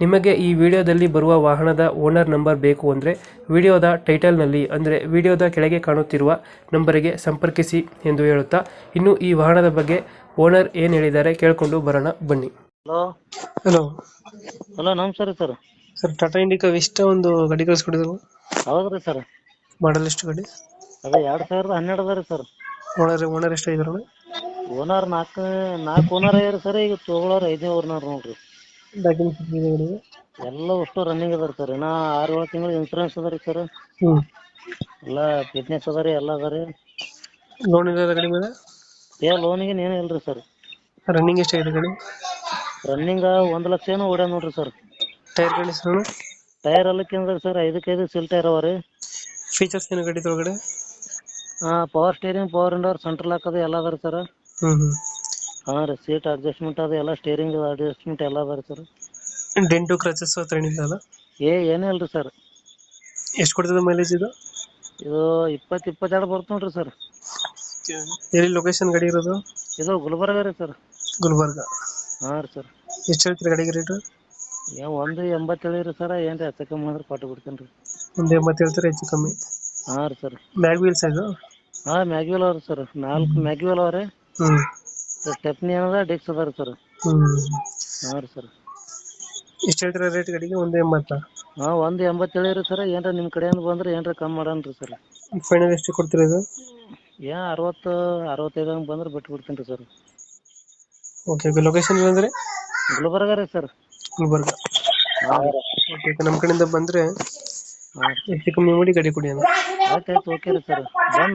ನಿಮಗೆ ಈ ವಿಡಿಯೋದಲ್ಲಿ ಬರುವ ವಾಹನದ ಓನರ್ ನಂಬರ್ ಬೇಕು ಅಂದರೆ ವಿಡಿಯೋದ ಟೈಟಲ್ನಲ್ಲಿ ಅಂದರೆ ವಿಡಿಯೋದ ಕೆಳಗೆ ಕಾಣುತ್ತಿರುವ ನಂಬರಿಗೆ ಸಂಪರ್ಕಿಸಿ ಎಂದು ಹೇಳುತ್ತಾ ಇನ್ನು ಈ ವಾಹನದ ಬಗ್ಗೆ ಓನರ್ ಏನು ಹೇಳಿದ್ದಾರೆ ಕೇಳಿಕೊಂಡು ಬರೋಣ ಬನ್ನಿ. ಹಲೋ. ಹಲೋ. ಹಲೋ ನಮಸ್ಕಾರ sir. Sir Tata Indica Vista ಒಂದು ಗಡಿ ಕಳಿಸ್ಕೊಡಿದ್ರು ಹೌದ್ರಿ ಸರ್. ಮಾಡಲ್ ಎಷ್ಟು ಗಡಿ? ಅದೇ ಎರಡು ಸಾವಿರದ ಹನ್ನೆರಡು ಅದ ರೀ ಸರ್. ಓನರ್ ಓನರ್ ಎಷ್ಟು ಆಗಿದ್ರು ಓನರ್ ನಾಲ್ಕು ನಾಲ್ಕು ಓನರ್ ಆಗ್ಯಾರ ಸರ್ ಈಗ ತೊಗೊಳೋರು ಐದನೇ ಓನರ್ ನೋಡ್ರಿ. ಡಾಕ್ಯುಮೆಂಟ್ಸ್ ಗಾಡಿಗೆ ಎಲ್ಲ ಅಷ್ಟು ರನ್ನಿಂಗ್ ಅದ ಸರ್ ಇನ್ನ ಆರು ಏಳು ತಿಂಗಳು ಇನ್ಸೂರೆನ್ಸ್ ಅದ ರೀ ಸರ್ ಹ್ಞೂ ಎಲ್ಲ ಫಿಟ್ನೆಸ್ ಅದ ರೀ ಎಲ್ಲ ಅದ ರೀ. ಲೋನ್ ಇದೆ ಗಾಡಿ ಮೇಲೆ? ಏ ಲೋನಿಗೆ ಏನು ಇಲ್ಲ ರೀ ಸರ್ ರನ್ನಿಂಗ್ ಎಷ್ಟಾಗಿದೆ ಗಾಡಿ ರನ್ನಿಂಗ್ ಒಂದು ಲಕ್ಷ ಏನೋ ಓಡ್ಯಾವ ನೋಡ್ರಿ ಸರ್ ಟೈರ್ ಕಂಡೀಷನ್ ಟೈರ್ ಎಲ್ಲಕ್ಕೆ ಕೇಂದ್ರ ಸರ್ ಐದಕ್ಕೆ ಸಿಲ್ ಟೈರ್ ಅವ ರೀ. ಫೀಚರ್ಸ್ ಏನು ಗಾಡಿ ಒಳಗಡೆ power steering power window central ಹಾಕೋದು ಅದು ಎಲ್ಲ ಅದ ರೀ ಸರ್ ಹ್ಞೂ ಹ್ಞೂ ಹಾಂ ರೀ ಸೀಟ್ ಅಡ್ಜಸ್ಟ್ಮೆಂಟ್ ಅದು ಎಲ್ಲ ಸ್ಟೇರಿಂಗ್ ಅಡ್ಜಸ್ಟ್ಮೆಂಟ್ ಎಲ್ಲ ಅದ ರೀ. ಸರ್ ಡೆಂಟು ಕ್ರಚಸ್ ಹತ್ರ ಏನಿಲ್ಲ ಏ ಏನೂ ಇಲ್ಲ ರೀ ಸರ್ ಎಷ್ಟು ಕೊಡ್ತದೆ ಮೈಲೇಜ್ ಇದು? ಇದು ಇಪ್ಪತ್ತು ಇಪ್ಪತ್ತೆರಡು ಬರ್ತ ನೋಡ್ರಿ ಸರ್ ಎಲ್ಲಿ ಲೊಕೇಶನ್ ಗಾಡಿ ಇರೋದು? ಇದು ಗುಲ್ಬರ್ಗ ರೀ ಸರ್ ಗುಲ್ಬರ್ಗ. ಹಾಂ ರೀ ಸರ್ ಎಷ್ಟು ಹೇಳ್ತೀರಿ ಗಾಡಿಗೆ ರೇಟು ಏ ಒಂದು ಎಂಬತ್ತು ಹೇಳಿರಿ ಸರ್ ಏನು ರೀ ಹೆಚ್ಚು ಕಮ್ಮಿ ಅಂದ್ರೆ ಕೊಟ್ಟು ಬಿಡ್ತೀನಿ ರೀ. ಒಂದು ಎಂಬತ್ತು ಹೇಳ್ತೀರಿ ಹೆಚ್ಚು ಕಮ್ಮಿ? ಹಾಂ ರೀ ಸರ್ ಮ್ಯಾಗ್ ವೀಲ್ಸ್ ಇದು? ಹಾಂ ಮ್ಯಾಗ್ವಿಲ್ ಅವ ರೀ ಸರ್ ನಾಲ್ಕು ಮ್ಯಾಗ್ವಿಲ್ ಅವ ರೀ ಹ್ಞೂ ಸ್ಟೆಪ್ನಿ ಏನದ ಡಿಕ್ಸ್ ಅದ ರೀ ಸರ್ ಹ್ಞೂ ಹಾಂ ರೀ ಸರ್ ಎಷ್ಟು ಹೇಳ್ತೀರಾ ರೇಟ್ ಗಾಡಿಗೆ? ಒಂದು ಎಂಬತ್ತ? ಹಾಂ ಒಂದು ಎಂಬತ್ತೇಳು ಹೇಳಿರಿ ಸರ್ ಏನ್ರ ನಿಮ್ಮ ಕಡೆಯಿಂದ ಬಂದ್ರೆ ಏನ್ರ ಕಮ್ಮಿ ಮಾಡೋಣ ರೀ ಸರ್ ಫೈನಲ್ ಎಷ್ಟು ಕೊಡ್ತೀರಾ ಇದು? ಏನ್ ಅರವತ್ತು ಅರವತ್ತೈದು ಹಂಗೆ ಬಂದ್ರೆ ಬಿಟ್ಟು ಬಿಡ್ತೀನಿ ರೀ ಸರ್ ಓಕೆ ಓಕೆ ಲೊಕೇಶನ್ ಏನಂದ್ರೆ? ಗುಲ್ಬರ್ಗ ರೀ ಸರ್ ಗುಲ್ಬರ್ಗ. ಹಾಂ ಓಕೆ ಓಕೆ ನಮ್ಮ ಕಡೆಯಿಂದ ಬಂದ್ರೆ ಹಾಂ ಹೆಚ್ಚು ಕಮ್ಮಿ ಮಾಡಿ ಗಾಡಿ ಕೊಡಿ ಅಣ್ಣ. ಆಯ್ತು ಆಯ್ತು. ಓಕೆ ರೀ ಸರ್ ಬಂದು